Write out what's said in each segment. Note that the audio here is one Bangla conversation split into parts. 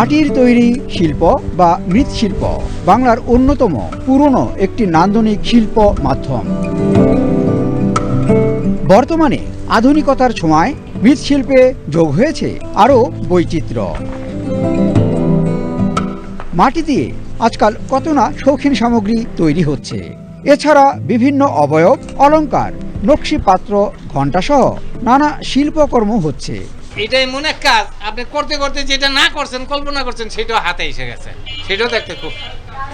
মাটির তৈরি শিল্প বা মৃৎশিল্প, বাংলার অন্যতম পুরনো একটি নান্দনিক শিল্প মাধ্যম। বর্তমানে আধুনিকতার সময় মৃৎশিল্পে যোগ হয়েছে আরও বৈচিত্র্য। মাটি দিয়ে আজকাল কত না শৌখিন সামগ্রী তৈরি হচ্ছে। এছাড়া বিভিন্ন অবয়ব অলঙ্কার নকশি পাত্র ঘণ্টাসহ নানা শিল্পকর্ম হচ্ছে। এটাই মনে কাজ, আপনি করতে করতে যেটা না করছেন, কল্পনা করছেন, সেটাও হাতে এসে গেছে। সেটাও দেখতে খুব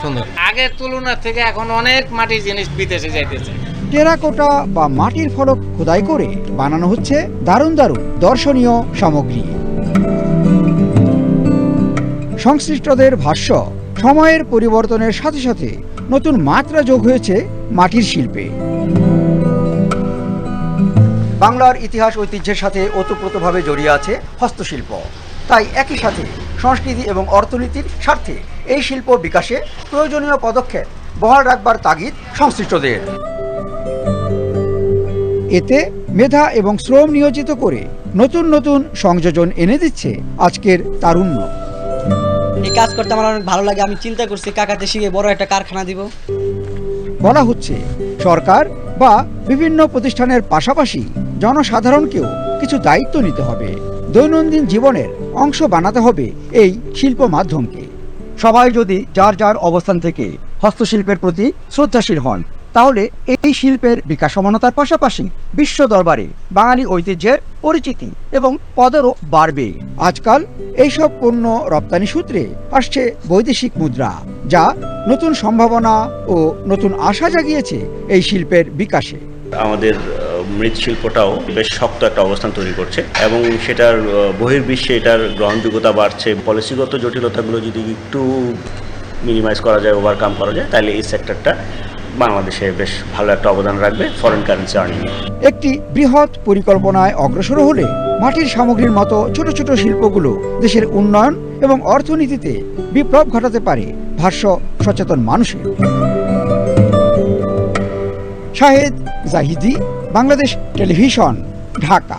সুন্দর। আগের তুলনার থেকে এখন অনেক মাটির জিনিস বিদেশে যাইতেছে। টেরাকোটা বা মাটির ফলক খোদাই করে বানানো হচ্ছে দারুণ দারুণ দর্শনীয় সামগ্রী। সংশ্লিষ্টদের ভাষ্য, সময়ের পরিবর্তনের সাথে সাথে নতুন মাত্রা যোগ হয়েছে মাটির শিল্পে। বাংলার ইতিহাস ঐতিহ্যের সাথে ওতপ্রোতভাবে জড়িয়ে আছে হস্তশিল্প। তাই একই সাথে সংস্কৃতি এবং অর্থনীতির স্বার্থে এই শিল্প বিকাশে প্রয়োজনীয় পদক্ষেপ বহাল রাখবার তাগিদ সংশ্লিষ্টদের। এতে মেধা এবং শ্রম নিয়োজিত করে নতুন নতুন সংযোজন এনে দিচ্ছে আজকের তারুণ্য। এই কাজ করতে আমার অনেক ভালো লাগে আমি চিন্তা করছি কাকাতে শিখে বড় একটা কারখানা দিব। বলা হচ্ছে সরকার বা বিভিন্ন প্রতিষ্ঠানের পাশাপাশি জনসাধারণকেও কিছু দায়িত্ব নিতে হবে। দৈনন্দিন জীবনের অংশ বানাতে হবে এই শিল্প মাধ্যমকে। সবাই যদি যার যার অবস্থান থেকে হস্তশিল্পের প্রতি শ্রদ্ধাশীল হন, তাহলে এই শিল্পের বিকাশ সমানতার পাশাপাশি বিশ্ব দরবারে বাঙালি ঐতিহ্যের পরিচিতি এবং পদেরও বাড়বে। আজকাল এইসব পণ্য রপ্তানি সূত্রে আসছে বৈদেশিক মুদ্রা, যা নতুন সম্ভাবনা ও নতুন আশা জাগিয়েছে এই শিল্পের বিকাশে। আমাদের মৃৎশিল্পটাও বেশ শক্ত একটা অবস্থান তৈরি করছে এবং সেটার বহির্বিশ্বে এটার গ্রহণযোগ্যতা বাড়ছে। পলিসিগত জটিলতাগুলো যদি একটু মিনিমাইজ করা যায় ওভারকাম করা যায়, তাহলে এই সেক্টরটা বাংলাদেশে বেশ ভালো একটা অবদান রাখবে ফরেন কারেন্সি আর্নিংয়ে একটি বৃহৎ পরিকল্পনায় অগ্রসর হলে মাটির সামগ্রীর মতো ছোট ছোট শিল্পগুলো দেশের উন্নয়ন এবং অর্থনীতিতে বিপ্লব ঘটাতে পারে, ভাষ্য সচেতন মানুষের। শাহেদ জাহিদি বাংলাদেশ টেলিভিশন ঢাকা।